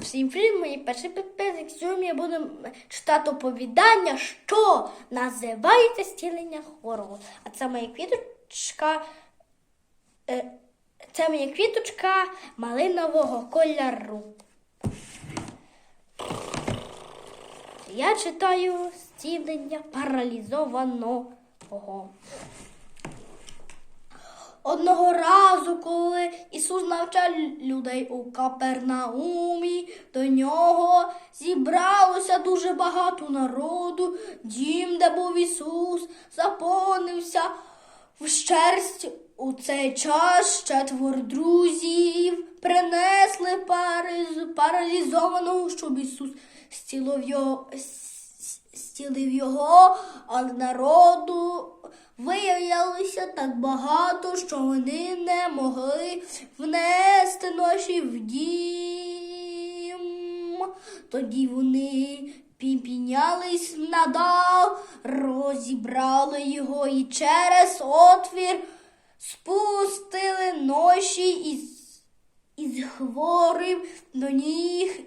Всім привіт, мої перші підписники. Сьогодні я буду читати оповідання, що називається стілення хворого. А це моя квіточка. е, Це моя квіточка малинового кольору. Я читаю стілення паралізованого. Одного разу, коли Ісус навчав людей у Капернаумі, до нього зібралося дуже багато народу. Дім, де був Ісус, заповнився вщерсть. У цей час четверо друзів принесли паралізованого, щоб Ісус зцілив його, с- зцілив його, але народу виявилося так багато, що вони не могли внести ноші в дім. Тоді вони піднялись надал, розібрали його і через отвір спустили ноші із, із хворим до ніг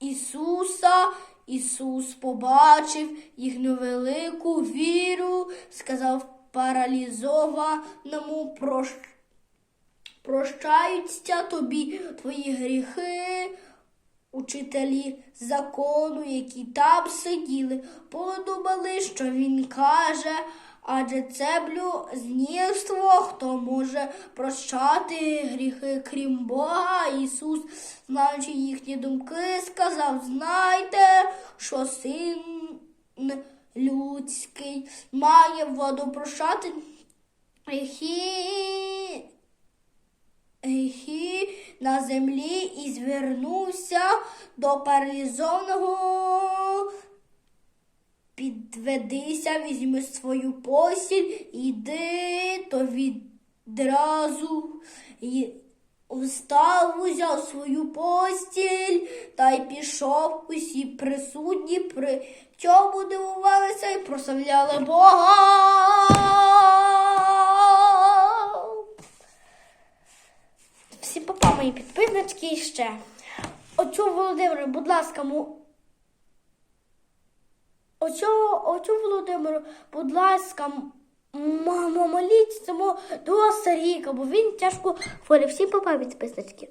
Ісуса. Ісус побачив їхню велику віру, сказав паралізованому «Прощ- прощаються тобі твої гріхи. Учителі закону, які там сиділи, подумали, що він каже, адже це блюзнірство, хто може прощати гріхи, крім Бога. Ісус, знаючи їхні думки, сказав: знайте, що син людський має воду прощати гріхи гріхи на землі і звернувся до паралізованого. Підведися, візьми свою постіль, іди, то відразу встав, узяв свою постіль та й пішов. Усі присутні при цьому дивувалися і прославляли Бога. Всім папа, мої підписнички і ще. Оцю Володимиру, будь ласка, му. Оцю, оцю Володимиру, будь ласка, мамо, моліться до старіка, бо він тяжко хворий. Всім пам'ять підписнички.